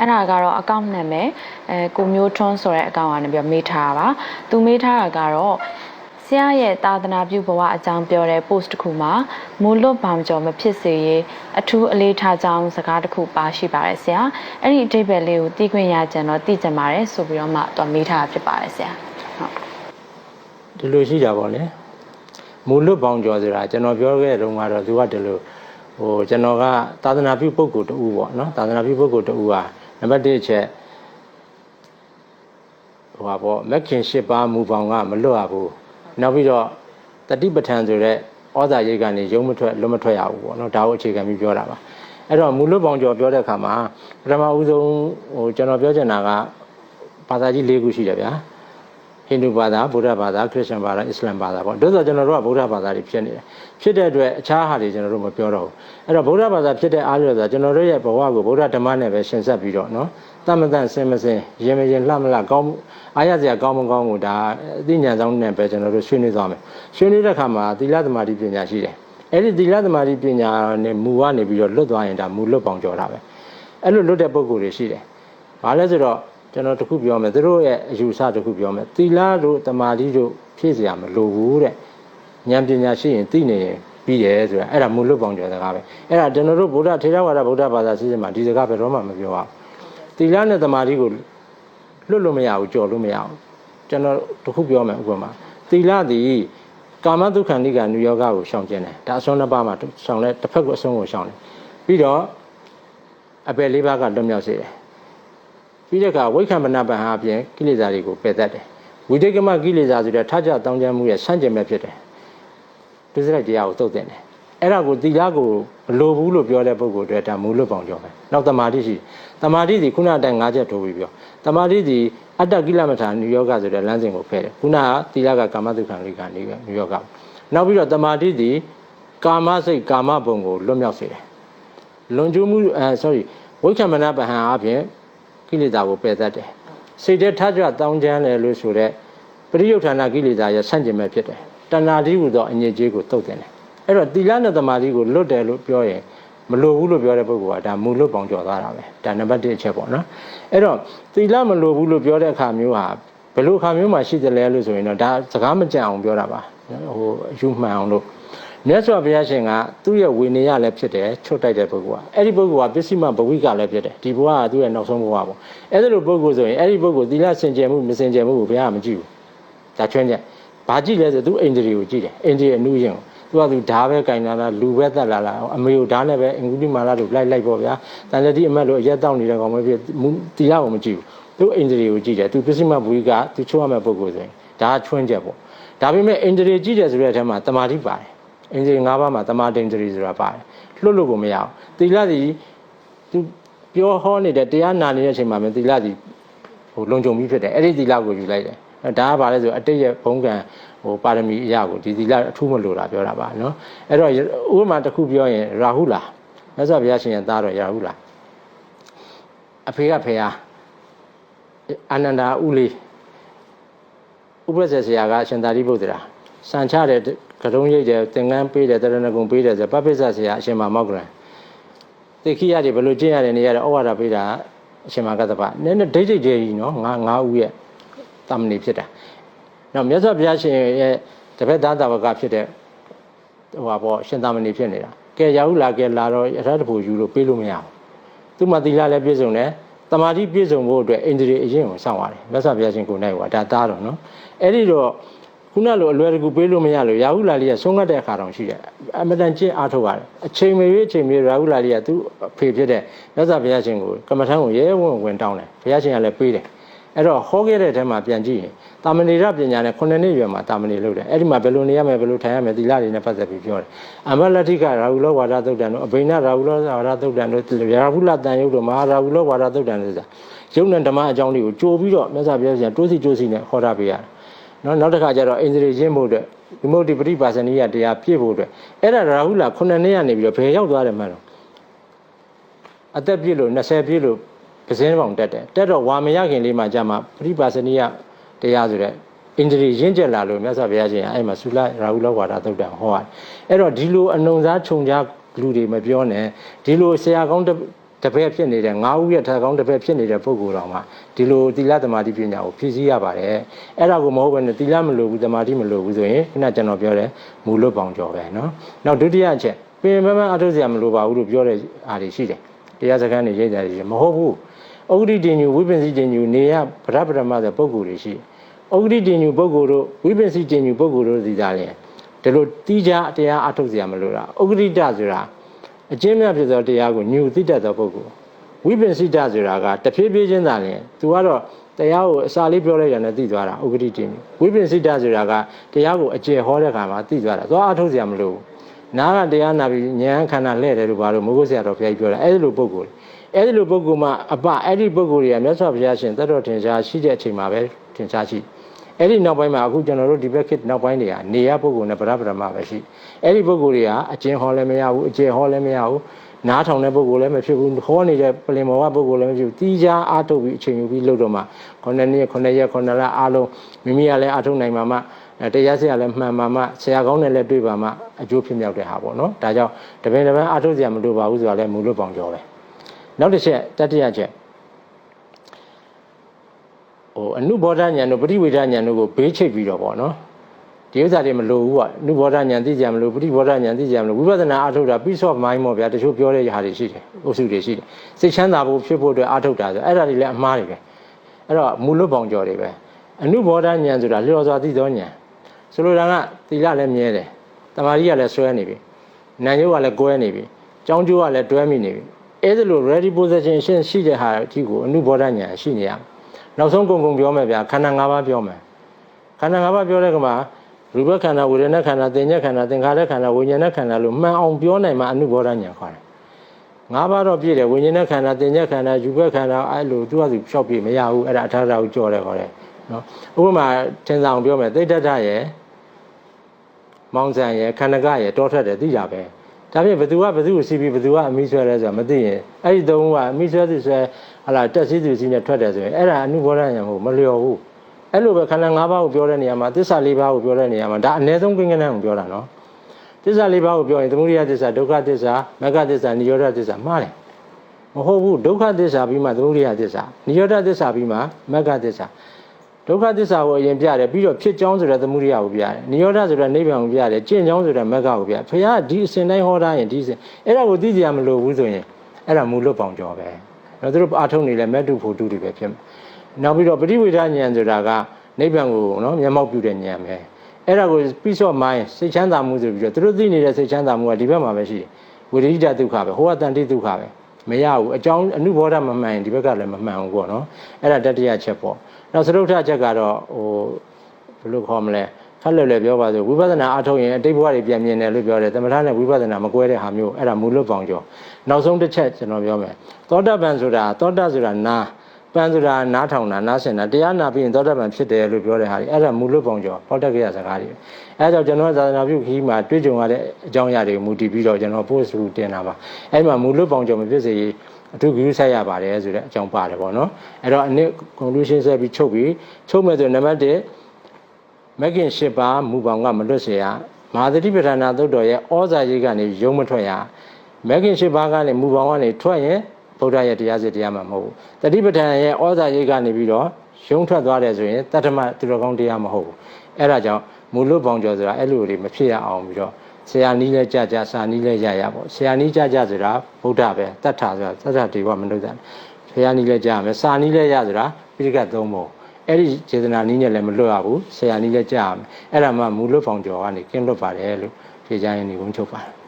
အဲ့ဒါကတော့အကောင့်နာမည်အဲကိုမျိုးထွန်းဆိုတဲ့အကောင့်ကနေပြီးတော့မေးထားတာပါသူမေးထားတာကတော့ဆရာရဲ့သာသနာပြုဘဝအကြောင်းပြောတဲ့ post တစ်ခုမှာမူလွတ်ဘောင်ကျော်မဖြစ်စေရေးအထူးအလေးထားကြောင်းစကားတစ်ခုပါရှိပါတယ်ဆရာအဲ့ဒီအတိတ်ပဲလေးကိုသိခွင့်ရကြံတော့သိကြပါတယ်ဆိုပြီးတော့မှသူမေးထားတာဖြစ်ပါတယ်ဆရာဟုတ်ဒီလိုရှိကြပါလေမူလွတ်ပေါင်းကျော်ဆိုတာကျွန်တော်ပြောခဲ့တဲ့တုန်းကတော့သူကဒီလိုဟိုကျွန်တော်ကသာသနာပြုပုဂ္ဂိုလ်တူပေါ့နော်သာသနာပြုပုဂ္ဂိုလ်တူဟာ နံပါတ်1အချက်ဟိုပါပေါ့မက်ခင်၈ပါးမူပေါင်းကမလွတ်ရဘူးနောက်ပြီးတော့တတိပဋ္ဌာန်ဆိုတဲ့ဩဇာရိတ်ကနေရုံမထွက်လွတ်မထွက်ရဘူးပေါ့နော်ဒါကိုအခြေခံပြီးပြောတာပါအဲ့တော့မူလွတ်ပေါင်းကျော်ပြောတဲ့အခါမှာပထမဦးဆုံးဟိုကျွန်တော်ပြောချင်တာကဘာသာကြီး၄ခုရှိတယ်ဗျာ ဟိန္ဒူဘာသာဗုဒ္ဓဘာသာခရစ်ယာန်ဘာသာအစ္စလာမ်ဘာသာပေါ့တို့ဆိုကျွန်တော်တို့ကဗုဒ္ဓဘာသာတွေဖြစ်နေတယ်ဖြစ်တဲ့အတွက်အခြားဟာတွေကျွန်တော်တို့မပြောတော့ဘူးအဲ့တော့ဗုဒ္ဓဘာသာဖြစ်တဲ့အားလျော်စွာကျွန်တော်တို့ရဲ့ဘဝကိုဗုဒ္ဓဓမ္မနဲ့ပဲရှင်းဆက်ပြီးတော့နော်တမတန်စင်မစင်ရင်မရင်လှမလှကောင်းအားရစရာကောင်းမကောင်းကိုဒါအသိဉာဏ်ဆောင်နဲ့ပဲကျွန်တော်တို့ဆွေးနွေးသွားမယ်ဆွေးနွေးတဲ့အခါမှာသီလသမာဓိပညာရှိတယ်အဲ့ဒီသီလသမာဓိပညာနဲ့မူကနေပြီးတော့လွတ်သွားရင်ဒါမူလွတ်ပေါင်ကြော်တာပဲအဲ့လိုလွတ်တဲ့ပုံကိုယ်တွေရှိတယ်ဘာလဲဆိုတော့ ကျွန်တော်တခုပြောမယ်သူတို့ရဲ့အယူဆတခုပြောမယ်သီလတို့တမာတိတို့ဖြည့်စရာမလိုဘူးတဲ့ဉာဏ်ပညာရှိရင်သိနေရင်ပြီးတယ်ဆိုတာအဲ့ဒါမူလွတ်ပေါင်းကျော်စကားပဲအဲ့ဒါကျွန်တော်တို့ဗုဒ္ဓထေရဝါဒဗုဒ္ဓဘာသာစစ်စစ်မှာဒီစကားဘယ်တော့မှမပြောရဘူးသီလနဲ့တမာတိကိုလွတ်လို့မရဘူးကြော်လို့မရဘူးကျွန်တော်တခုပြောမယ်ဥပမာသီလသည်ကာမဒုက္ခဏိကနုယောဂကိုရှောင်ကျင်တယ်ဒါအစွန်းနှစ်ပါးမှာရှောင်တဲ့တစ်ဖက်ကအစွန်းကိုရှောင်တယ်ပြီးတော့အပယ်လေးပါးကလွတ်မြောက်စေတယ် ပြီးတဲ့အခါဝိခံမနာပံဟာအပြင်ကိလေသာတွေကိုပယ်တတ်တယ်ဝိတေကမကိလေသာဆိုတဲ့ထကြတောင်းကြမှုရဲ့ဆန့်ကျင်ဘက်ဖြစ်တယ်ဒုစရိုက်တရားကိုသုတ်တင်တယ်အဲ့ဒါကိုသီလကိုမလိုဘူးလို့ပြောတဲ့ပုဂ္ဂိုလ်တွေဒါမူလွတ်ပေါင်ကြောပဲနောက်တမာတိရှိတမာတိဒီခုနအတိုင်း၅ချက်ထိုးပြီးပြောတမာတိဒီအတ္တကိလမထာနိယောဂဆိုတဲ့လမ်းစဉ်ကိုဖဲတယ်ခုနကသီလကကာမတုခံလိကနိယောဂနောက်ပြီးတော့တမာတိဒီကာမစိတ်ကာမဘုံကိုလွတ်မြောက်စေတယ်လွန်ကျူးမှုအဲ sorry ဝိခံမနာပဟံအပြင် ကိလေသာကိုပယ်တတ်တယ်စိတ်ထဲထကြွတောင်းကျမ်းတယ်လို့ဆိုတဲ့ပရိယုဌာဏကိလေသာရဲ့ဆန့်ကျင်ဘက်ဖြစ်တယ်တဏှာတိဟူသောအငြိကြီးကိုတုတ်တင်တယ်အဲ့တော့သီလနဲ့သမာဓိကိုလွတ်တယ်လို့ပြောရင်မလိုဘူးလို့ပြောတဲ့ပုဂ္ဂိုလ်ကဒါမူလွတ်ပေါင်ကျော်သွားတာပဲဒါနံပါတ်1အချက်ပေါ့နော်အဲ့တော့သီလမလိုဘူးလို့ပြောတဲ့အခါမျိုးဟာဘယ်လိုအခါမျိုးမှာရှိတယ်လဲလို့ဆိုရင်တော့ဒါစကားမကြံအောင်ပြောတာပါဟိုအယူမှန်အောင်လို့ မြတ်စွာဘုရားရှင်ကသူ့ရဲ့ဝေနေရလည်းဖြစ်တယ်ချွတ်တိုက်တဲ့ပုဂ္ဂိုလ်ကအဲ့ဒီပုဂ္ဂိုလ်ကပစ္စည်းမဘဝိကလည်းဖြစ်တယ်ဒီဘဝကသူ့ရဲ့နောက်ဆုံးဘဝပေါ့အဲ့ဒီလိုပုဂ္ဂိုလ်ဆိုရင်အဲ့ဒီပုဂ္ဂိုလ်သီလစင်ကြယ်မှုမစင်ကြယ်မှုကိုဘုရားကမကြည့်ဘူးဒါချွင်းချက်ဘာကြည့်လဲဆိုသူအိန္ဒြေကိုကြည့်တယ်အိန္ဒြေအနုယင်ကိုသူကသူဓာပဲကင်လာလားလူပဲတက်လာလားအမေကိုဓာနဲ့ပဲအင်္ဂုတိမာလာတို့လိုက်လိုက်ပေါ့ဗျာတန်လတိအမတ်တို့အရက်တောက်နေတဲ့ကောင်ပဲဖြစ်သီလကိုမကြည့်ဘူးသူအိန္ဒြေကိုကြည့်တယ်သူပစ္စည်းမဘဝိကသူချိုးရမယ့်ပုဂ္ဂိုလ်ဆိုရင်ဒါချွင်းချက်ပေါ့ဒါပေမဲ့အိန္ဒြေကြည့်တယ်ဆိုတဲ့အထက်မှာတမာတိပါတယ် အင်ဂျင်၅ပါးမှာတမာတင်ဂျရီဆိုတာပါတယ်လွတ်လို့ကိုမရအောင်သီလစီသူပြောဟောနေတဲ့တရားနာနေတဲ့အချိန်မှာပဲသီလစီဟိုလုံခြုံပြီးဖြစ်တယ်အဲ့ဒီသီလကိုယူလိုက်တယ်ဒါကဘာလဲဆိုအတိတ်ရဲ့ဘုံကံဟိုပါရမီအရာကိုဒီသီလအထူးမလို့တာပြောတာပါနော်အဲ့တော့ဥပမာတစ်ခုပြောရင်ရာဟုလာမြတ်စွာဘုရားရှင်ရဲ့သားတော်ရာဟုလာအဖေကဖေဟာအာနန္ဒာဥလေးဥပ္ပဇ္ဇဆရာကအရှင်သာရိပုတ္တရာ စံချတဲ့ကတုံးရိတ်တယ်သင်္ကန်းပေးတယ်တရဏဂုံပေးတယ်ဆိုပပိစ္ဆဆရာအရှင်မမောက်ကလန်သိခိရတယ်ဘယ်လိုကျင့်ရတယ်နေရတယ်ဩဝါဒပေးတာအရှင်မကတ္တပနည်းနည်းဒိဋ္ဌိကျေကြီးနော်ငါငါးဦးရဲ့တာမဏိဖြစ်တာနောက်မြတ်စွာဘုရားရှင်ရဲ့တပည့်သားတာဝကဖြစ်တဲ့ဟိုပါပေါ့ရှင်တာမဏိဖြစ်နေတာကဲရာဟုလာကဲလာတော့ရထတဖို့ယူလို့ပေးလို့မရဘူးသူမှသီလလည်းပြည့်စုံတယ်တမာတိပြည့်စုံဖို့အတွက်အိန္ဒြေအရင်ကိုစောင့်ရတယ်မြတ်စွာဘုရားရှင်ကိုနိုင်ဟောဒါသားတော့နော်အဲ့ဒီတော့ ခုနလိုအလွယ်တကူပေးလို့မရလို့ရာဟုလာလေးကဆုံးငတ်တဲ့အခါတောင်ရှိတယ်အမတန်ကျင့်အားထုတ်ရတယ်အချိန်မရွေးအချိန်မရွေးရာဟုလာလေးကသူ့အဖေဖြစ်တဲ့မြတ်စွာဘုရားရှင်ကိုကမ္မထံကိုရဲဝင်ဝင်တောင်းတယ်ဘုရားရှင်ကလည်းပေးတယ်အဲ့တော့ဟောခဲ့တဲ့အထက်မှာပြန်ကြည့်ရင်တာမဏိရပညာနဲ့9နှစ်ရွယ်မှာတာမဏိလုပ်တယ်အဲ့ဒီမှာဘယ်လိုနေရမယ်ဘယ်လိုထိုင်ရမယ်သီလတွေနဲ့ပတ်သက်ပြီးပြောတယ်အမလတ္ထိကရာဟုလောဝါဒသုတ်တံတို့အဘိနရာဟုလောဝါဒသုတ်တံတို့ရာဟုလတန်ယုတ်တို့မဟာရာဟုလောဝါဒသုတ်တံတို့ဆိုတာယုံနဲ့ဓမ္မအကြောင်းတွေကိုကြိုးပြီးတော့မြတ်စွာဘုရားရှင်တိုးစီတိုးစီနဲ့ဟောတာပေးရတယ် နော်နောက်တစ်ခါကျတော့အိန္ဒြေရင်းဖို့အတွက်ဒီမုတ်တိပရိပါစနိယတရားပြည့်ဖို့အတွက်အဲ့ဒါရာဟုလ9နှစ်ကနေပြီးတော့ဘယ်ရောက်သွားတယ်မှန်းတော့အသက်ပြည့်လို့20ပြည့်လို့ပဇင်းပေါင်တက်တယ်တက်တော့ဝါမရခင်လေးမှကြာမှပရိပါစနိယတရားဆိုတဲ့အိန္ဒြေရင်းကျက်လာလို့မြတ်စွာဘုရားရှင်အဲ့မှာသုလရာဟုလဝါဒသုတ်တံဟောရတယ်အဲ့တော့ဒီလိုအနုံစားခြုံကြလူတွေမပြောနဲ့ဒီလိုဆရာကောင်း တစ်ဖက်ဖြစ်နေတဲ့ငါးဦးရဲ့ထက်ကောင်းတစ်ဖက်ဖြစ်နေတဲ့ပုဂ္ဂိုလ်တော်မှာဒီလိုသီလသမာဓိပညာကိုဖြည့်ဆည်းရပါတယ်အဲ့ဒါကိုမဟုတ်ဘဲနဲ့သီလမလိုဘူးသမာဓိမလိုဘူးဆိုရင်ခုနကျွန်တော်ပြောတဲ့မူလွတ်ပေါင်ကြော်ပဲเนาะနောက်ဒုတိယအချက်ပင်ပန်းပန်းအထုစရာမလိုပါဘူးလို့ပြောတဲ့အားတွေရှိတယ်တရားစခန်းတွေရိတ်တာတွေရှိတယ်မဟုတ်ဘူးဩဂတိတင်ညူဝိပ္ပင်စီတင်ညူနေရဗရပရမဆိုပုဂ္ဂိုလ်တွေရှိဩဂတိတင်ညူပုဂ္ဂိုလ်တို့ဝိပ္ပင်စီတင်ညူပုဂ္ဂိုလ်တို့ဒီသားလေဒီလိုတီးခြားတရားအထုစရာမလိုတာဩဂတိတဆိုတာ အကျဉ်းမြတ်ဖြစ်သောတရားကိုညူသိတတ်သောပုဂ္ဂိုလ်ဝိပင်စိတဆိုတာကတဖြည်းဖြည်းချင်းသာလင်သူကတော့တရားကိုအစာလေးပြောလိုက်တာနဲ့သိသွားတာဥပဒိတင်ဝိပင်စိတဆိုတာကတရားကိုအကျယ်ဟောတဲ့ခါမှာသိသွားတာသွားအထုတ်စရာမလိုဘူးနားကတရားနာပြီးဉာဏ်ခန္ဓာလှဲ့တယ်လို့ဘာလို့မိုးကုတ်ဆရာတော်ဘုရားကြီးပြောတာအဲ့ဒီလိုပုံကိုယ်အဲ့ဒီလိုပုံကိုယ်မှာအပအဲ့ဒီပုံကိုယ်တွေကမြတ်စွာဘုရားရှင်တတ်တော်ထင်ရှားရှိတဲ့အချိန်မှာပဲထင်ရှားရှိ အဲ့ဒီနောက်ပိုင်းမှာအခုကျွန်တော်တို့ဒီဘက်ခေတ်နောက်ပိုင်းတွေကနေရပုံကိုယ်နဲ့ဗရဗရမပဲရှိအဲ့ဒီပုံကိုယ်တွေကအကျဉ်ဟောလည်းမရဘူးအကျယ်ဟောလည်းမရဘူးနားထောင်တဲ့ပုဂ္ဂိုလ်လည်းမဖြစ်ဘူးဟောနေတဲ့ပလင်မော်ကပုဂ္ဂိုလ်လည်းမဖြစ်ဘူးတီးခြားအားထုတ်ပြီးအချိန်ယူပြီးလုပ်တော့မှ9နှစ်9ရက်9လအားလုံးမိမိကလည်းအားထုတ်နိုင်မှာမှအဲတရားစရာလည်းမှန်မှာမှဆရာကောင်းနဲ့လည်းတွေ့ပါမှအကျိုးဖြစ်မြောက်တဲ့ဟာပေါ့နော်ဒါကြောင့်တပင်တပန်းအားထုတ်စရာမလိုပါဘူးဆိုတာလည်းမူလို့ပေါင်ကြောပဲနောက်တစ်ချက်တတိယချက်ဟို အနုဘောဓဉာဏ်တို့ပရိဝေဒဉာဏ်တို့ကိုဘေးချိတ်ပြီးတော့ပေါ့နော်ဒီဥစ္စာတွေမလိုဘူးပေါ့အနုဘောဓဉာဏ်သိကြမလို့ပရိဘောဓဉာဏ်သိကြမလို့ဝိပဿနာအားထုတ်တာ peace of mind ပေါ့ဗျာတချို့ပြောတဲ့ဟာတွေရှိတယ်အုပ်စုတွေရှိတယ်စိတ်ချမ်းသာဖို့ဖြစ်ဖို့အတွက်အားထုတ်တာဆိုအဲ့ဒါတွေလည်းအမှားတွေပဲအဲ့တော့မူလွတ်ပေါင်ကြော်တွေပဲအနုဘောဓဉာဏ်ဆိုတာလျော်စွာသိသောဉာဏ်ဆိုလိုတာကသီလလည်းမြဲတယ်တမာရီကလည်းဆွဲနေပြီနာညုကလည်းကွဲနေပြီကြောင်းကျိုးကလည်းတွဲမိနေပြီအဲ့ဒါလို ready position ရှင်းရှိတဲ့ဟာအကြီးကိုအနုဘောဓဉာဏ်ရှိနေရမယ် နောက်ဆုံးကုန်ကုန်ပြောမယ်ဗျာခန္ဓာ၅ပါးပြောမယ်ခန္ဓာ၅ပါးပြောတဲ့ကမှာရူပခန္ဓာဝေဒနာခန္ဓာသင်ညက်ခန္ဓာသင်္ခါရခန္ဓာဝိညာဏခန္ဓာလို့မှန်အောင်ပြောနိုင်မှအနုဘောဓဉာဏ်ခေါ်တယ်ငါးပါးတော့ပြည့်တယ်ဝိညာဉ်ခန္ဓာသင်ညက်ခန္ဓာယူဘက်ခန္ဓာအဲ့လိုသူကသူဖြောက်ပြည့်မရဘူးအဲ့ဒါအထာရကိုကြော်တယ်ခေါ်တယ်နော်ဥပမာသင်္ဆောင်ပြောမယ်သိတ္တထရဲ့မောင်ဆန်ရဲ့ခန္ဓကရဲ့တောထွက်တယ်သိကြပဲ ဒါဖြင့်ဘသူကဘသူကိုစီးပြီးဘသူကအမိဆွဲလဲဆိုတာမသိရင်အဲ့ဒီသုံးခုကအမိဆွဲသူဆွဲဟလာတက်စီးသူစီးနဲ့ထွက်တယ်ဆိုရင်အဲ့ဒါအနုဘောဓဉာဏ်မဟုတ်မလျော်ဘူးအဲ့လိုပဲခန္ဓာ၅ပါးကိုပြောတဲ့နေရာမှာသစ္စာ၄ပါးကိုပြောတဲ့နေရာမှာဒါအ ਨੇ ဆုံးကိန်းကနန်းကိုပြောတာနော်သစ္စာ၄ပါးကိုပြောရင်သမုဒိယသစ္စာဒုက္ခသစ္စာမဂ္ဂသစ္စာနိရောဓသစ္စာမှားတယ်မဟုတ်ဘူးဒုက္ခသစ္စာပြီးမှသမုဒိယသစ္စာနိရောဓသစ္စာပြီးမှမဂ္ဂသစ္စာ ဒုက္ခသစ္စာကိုအရင်ပြတယ်ပြီးတော့ဖြစ်ကြောင်းဆိုတဲ့သမုဒိယကိုပြတယ်နိရောဓဆိုတဲ့နိဗ္ဗာန်ကိုပြတယ်ကျင့်ကြောင်းဆိုတဲ့မဂ္ဂကိုပြတယ်ဖခင်ဒီအစဉ်တိုင်းဟောတာရင်ဒီအစဉ်အဲ့ဒါကိုသိကြရမလို့ဘူးဆိုရင်အဲ့ဒါမူလွတ်ပေါင်ကြောပဲအဲ့တော့သူတို့အာထုံနေလဲမက်တုဖို့တုတွေပဲဖြစ်မှာနောက်ပြီးတော့ပရိဝေဒဉာဏ်ဆိုတာကနိဗ္ဗာန်ကိုနော်မျက်မှောက်ပြုတဲ့ဉာဏ်ပဲအဲ့ဒါကို peace of mind စိတ်ချမ်းသာမှုဆိုပြီးတော့သူတို့သိနေတဲ့စိတ်ချမ်းသာမှုကဒီဘက်မှာပဲရှိတယ်ဝိရိဒဒုက္ခပဲဟိုကတန်တိဒုက္ခပဲ မရဘူးအကြောင်းအနုဘောဓမမှန်ရင်ဒီဘက်ကလည်းမမှန်ဘူးပေါ့နော်အဲ့ဒါတတိယချက်ပေါ့နောက်သရုပ်ထချက်ကတော့ဟိုဘယ်လိုခေါ်မလဲခက်လွယ်လွယ်ပြောပါဆိုဝိပဿနာအားထုတ်ရင်အတိတ်ဘဝတွေပြန်မြင်တယ်လို့ပြောတယ်သမထနဲ့ဝိပဿနာမကွဲတဲ့ဟာမျိုးအဲ့ဒါမူလွတ်ပေါင်ကျော်နောက်ဆုံးတစ်ချက်ကျွန်တော်ပြောမယ်သောတာပန်ဆိုတာသောတာဆိုတာနာ ပန်းဆိုတာနားထောင်တာနားဆင်တာတရားနာပြီးရင်သောတာပန်ဖြစ်တယ်လို့ပြောတဲ့ဟာတွေအဲ့ဒါမူလွတ်ပုံကျော်ဟောတက်ကရစကားတွေအဲဒါကြောင့်ကျွန်တော်သာသနာပြုခီးမှာတွေ့ကြုံရတဲ့အကြောင်းအရာတွေမူတည်ပြီးတော့ကျွန်တော်ပို့စုတင်တာပါအဲ့မှာမူလွတ်ပုံကျော်မဖြစ်စေအထူးဂရုစိုက်ရပါတယ်ဆိုတဲ့အကြောင်းပါတယ်ပေါ့နော်အဲ့တော့အနည်း conclusion ဆက်ပြီးချုပ်ပြီးချုပ်မယ်ဆိုနံပါတ်1မက်ကင်ရှစ်ပါမူပေါင်းကမလွတ်စေရမာသတိပဋ္ဌာနာသုတ်တော်ရဲ့ဩဇာရေးကနေရုံးမထွက်ရမက်ကင်ရှစ်ပါကနေမူပေါင်းကနေထွက်ရင် ဗုဒ္ဓရဲ့တရားစစ်တရားမှမဟုတ်ဘူးတတိပဋ္ဌာန်ရဲ့ဩဇာရိတ်ကနေပြီးတော့ရုံထွက်သွားတယ်ဆိုရင်တတ္တမသူတော်ကောင်းတရားမဟုတ်ဘူးအဲ့ဒါကြောင့်မူလွတ်ပေါင်းကျော်ဆိုတာအဲ့လိုတွေမဖြစ်ရအောင်ပြီးတော့ဆရာနီးလဲကြကြစာနီးလဲရရပေါ့ဆရာနီးကြကြဆိုတာဗုဒ္ဓပဲတတ္ထာဆိုတာတတ္ထာတေဝမနုဿာဆရာနီးလဲကြရမယ်စာနီးလဲရဆိုတာပိဋကတ်သုံးပုံအဲ့ဒီခြေတနာနီးနဲ့လည်းမလွတ်ရဘူးဆရာနီးလဲကြရမယ်အဲ့ဒါမှမူလွတ်ပေါင်းကျော်ကနေကင်းလွတ်ပါတယ်လို့ဖြေကြရင်ဒီကုန်းချုပ်ပါတယ်